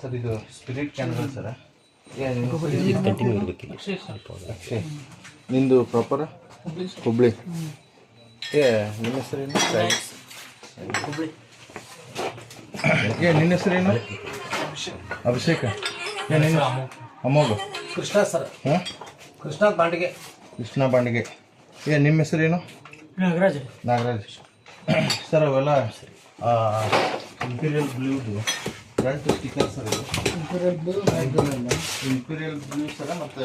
Sir ಇದು spirit cancel ಸರ? ಅಕ್ಷಯ್ ನಿಂದು proper Hubli. ಏ ನಿನ್ನ ಹೆಸರೇನು? ಏ ನಿನ್ನ ಹೆಸರೇನು? ಅಭಿಷೇಕ. ಏ ನಿನ್ನ ಕೃಷ್ಣ ಸರ್. ಹಾಂ ಕೃಷ್ಣ ಬಾಂಡಿಗೆ. ಕೃಷ್ಣ ಬಾಂಡಿಗೆ. ಏ ನಿಮ್ಮ ಹೆಸರೇನು? ನಾಗರಾಜ್. ನಾಗರಾಜ್. ಸರ್ ಅವೆಲ್ಲ ಇಂಪೀರಿಯಲ್ ಬ್ಲೂದು ಫ್ರಂಟ್ ಸ್ಟಿಕ್ಕರ್ ಸರ್ ಇದು. ಇಂಪೀರಿಯಲ್ ಬ್ಲೂ ಸರ ಮತ್ತು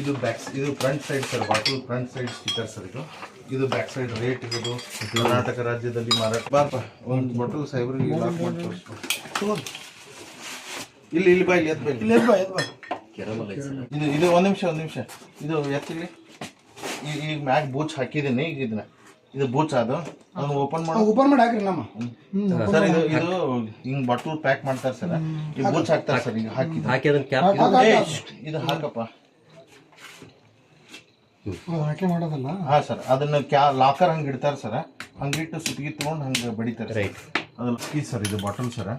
ಇದು ಬ್ಯಾಕ್ ಇದು front side sir bottle front side sticker sir ಇದು. ಇದು ಬ್ಯಾಕ್ ಸೈಡ್ ರೇಟ್ ಇರೋದು. ಕರ್ನಾಟಕ ರಾಜ್ಯದಲ್ಲಿ ಮಾರಾಟ. ಬಾಪ ಒಂದು ಬಾಟಲ್ ಸೈಬರ್ ಲಾಕ್ ಮಾಡಿ ತೋರಿಸ್ಬೋದು ಇಲ್ಲಿ ಇಲ್ಲಿ ಬಾ ಇಲ್ಲಿ ಎತ್ ಬಾ ಇಲ್ಲಿ. ಇದು ಇದು ಒಂದು ನಿಮಿಷ ಒಂದು ನಿಮಿಷ. ಇದು ಎತ್ತಿಲ್ಲಿ ಈಗ ಈಗ ಮ್ಯಾಗ್ ಬೂಚ್ ಹಾಕಿದ್ದೀನಿ ಈಗ ಇದನ್ನ. ಇದು ಬೂಚ್ ಅದು. ನಾನು ಓಪನ್ ಮಾಡೋ. ಓಪನ್ ಮಾಡಿ ಹಾಕ್ರಿ ನಮ್ಮ. ಸರ್ ಇದು ಇದು ಹಿಂಗ್ ಬಾಟಲ್ ಪ್ಯಾಕ್ ಮಾಡ್ತಾರೆ ಸರ್ ಈ ಬೂಚ್ ಹಾಕ್ತಾರೆ ಸರ್ ಈಗ ಹಾಕಿ ಹಾಕಿ ಅದನ್ನ ಕ್ಯಾಪ್ ಇದು ಹಾಕಪ್ಪ. ಹಾಕಿ ಮಾಡೋದಲ್ಲ? ಹಾಂ ಸರ್ ಅದನ್ನು ಕ್ಯಾ ಲಾಕರ್ ಹಂಗೆ ಇಡ್ತಾರೆ ಸರ್. ಹಂಗಿಟ್ಟು ಸುತ್ತಿಗೆ ತೊಗೊಂಡು ಹಂಗೆ ಬಡಿತಾರೆ ರೈಟ್. ಅದು ಲಕ್ಕಿ ಸರ್ ಇದು ಬಾಟಲ್ ಸರ್.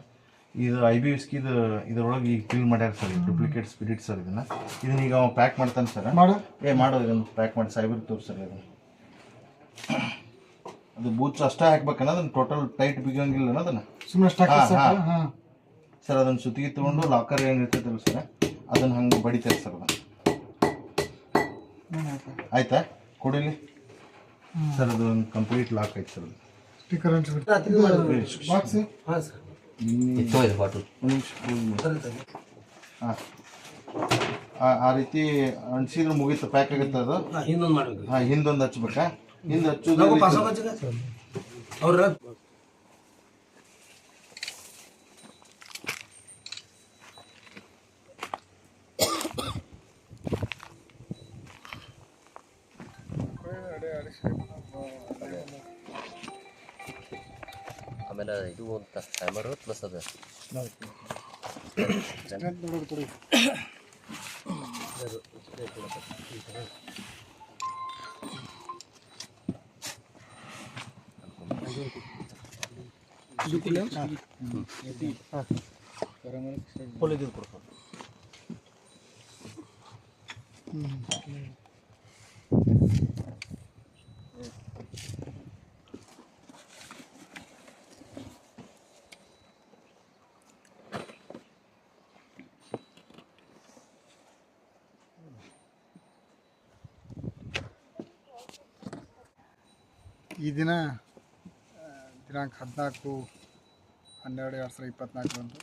ಇದು ಐ ಬಿ ವಿಸ್ಕಿದು ಇದ್ರೊಳಗೆ ಈಗ ಫಿಲ್ ಮಾಡ್ಯಾರ ಸರ್ ಡೂಪ್ಲಿಕೇಟ್ ಸ್ಪಿರಿಟ್ ಸರ್ ಇದನ್ನ. ಇದನ್ನ ಈಗ ಅವ್ನು ಪ್ಯಾಕ್ ಮಾಡ್ತಾನೆ ಸರ್. ಮಾಡು. ಏ ಮಾಡೋ ಇದನ್ನು ಪ್ಯಾಕ್ ಮಾಡಿ ಸೈಬರ್ ತೋರಿಸಲ್ಲ ಇದನ್ನು. ಅದು ಬೂತ್ ಅಷ್ಟೇ ಹಾಕ್ಬೇಕನ್ನ ಅದನ್ನ ಟೋಟಲ್ ಟೈಟ್ ಬಿಗಂಗಿಲ್ಲ ಅನ್ನೋದನ್ನ. ಸುಮ್ಮನೆ ಸ್ಟಾಕ್ ಹಾಂ ಹಾ. ಹಾ. ಸರ್ ಅದನ್ನ ಸುತ್ತಿಗೆ ತಗೊಂಡು ಲಾಕರ್ ಏನು ಇರ್ತೈತಲ್ಲ ಸರ್ ಅದನ್ನ ಹಂಗೆ ಬಡಿತಾರೆ ಸರ್ ಅದನ್ನ. ಆಯ್ತಾ? ಕೊಡಿಲಿ. ಸರ್ ಅದು ಒಂದು ಕಂಪ್ಲೀಟ್ ಲಾಕ್ ಆಯ್ತು ಸರ್ ಅದು. ಸ್ಟಿಕ್ಕರ್ ಬಾಕ್ಸ್ ಹಾಂ ಸರ್. ಇದೆ ಬಾಟಲ್ ಹಾಂ. ಆ ರೀತಿ ಅಂಟಿಸಿದ್ರೆ ಮುಗೀತು ಪ್ಯಾಕ್ ಆಗುತ್ತೆ ಅದು? ಹಾಂ ಇನ್ನೊಂದು ಮಾಡಬೇಕು. ಹಾಂ ಹಿಂದೊಂದು ಹಚ್ಬೇಕಾ? ಹಿಂದೆ ಹಚ್ಚು ಅವ್ರ ಆಮೇಲೆ ಇದು ಅಂತ ಟೈಮರ್ ಪ್ಲಸ್ ಅದು ಪೊಲೀಸ್ ಕೊಡ್ತಾರೆ ಈ ದಿನ ದಿನಾಂಕ ಹದಿನಾಲ್ಕು, ಹನ್ನೆರಡು, ಎರಡು ಸಾವಿರದ ಇಪ್ಪತ್ನಾಲ್ಕರಂದು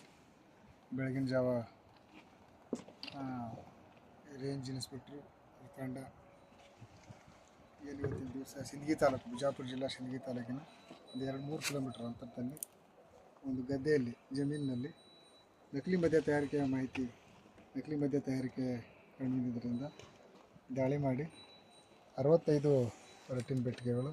ಬೆಳಗಿನ ಜಾವ ರೇಂಜ್ ಇನ್ಸ್ಪೆಕ್ಟ್ರು ತಂಡ ಎಲ್ಲಿ ಇವತ್ತಿನ ದಿವಸ, ಸಿಂದಗಿ ತಾಲೂಕು, ಬಿಜಾಪುರ ಜಿಲ್ಲಾ ಸಿಂದಗಿ ತಾಲೂಕಿನ ಒಂದು ಎರಡು ಮೂರು ಕಿಲೋಮೀಟರ್ ಅಂತರದಲ್ಲಿ ಒಂದು ಗದ್ದೆಯಲ್ಲಿ, ಜಮೀನಿನಲ್ಲಿ ನಕಲಿ ಮದ್ಯ ತಯಾರಿಕೆಯ ಮಾಹಿತಿ ನಕಲಿ ಮದ್ಯ ತಯಾರಿಕೆ ಕಂಡುಬಂದಿದ್ದರಿಂದ ದಾಳಿ ಮಾಡಿ ಅರವತ್ತೈದು ರಟ್ಟಿನ ಬೆಟ್ಟಿಗೆಗಳು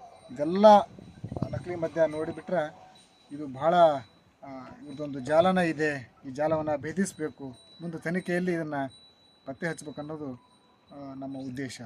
ಇದೆಲ್ಲ ನಕಲಿ ಮದ್ಯ ನೋಡಿಬಿಟ್ರೆ ಇದು ಬಹಳ ಇದೊಂದು ಜಾಲನ ಇದೆ. ಈ ಜಾಲವನ್ನು ಭೇದಿಸಬೇಕು. ಮುಂದೆ ತನಿಖೆಯಲ್ಲಿ ಇದನ್ನು ಪತ್ತೆ ಹಚ್ಚಬೇಕು ಅನ್ನೋದು ನಮ್ಮ ಉದ್ದೇಶ.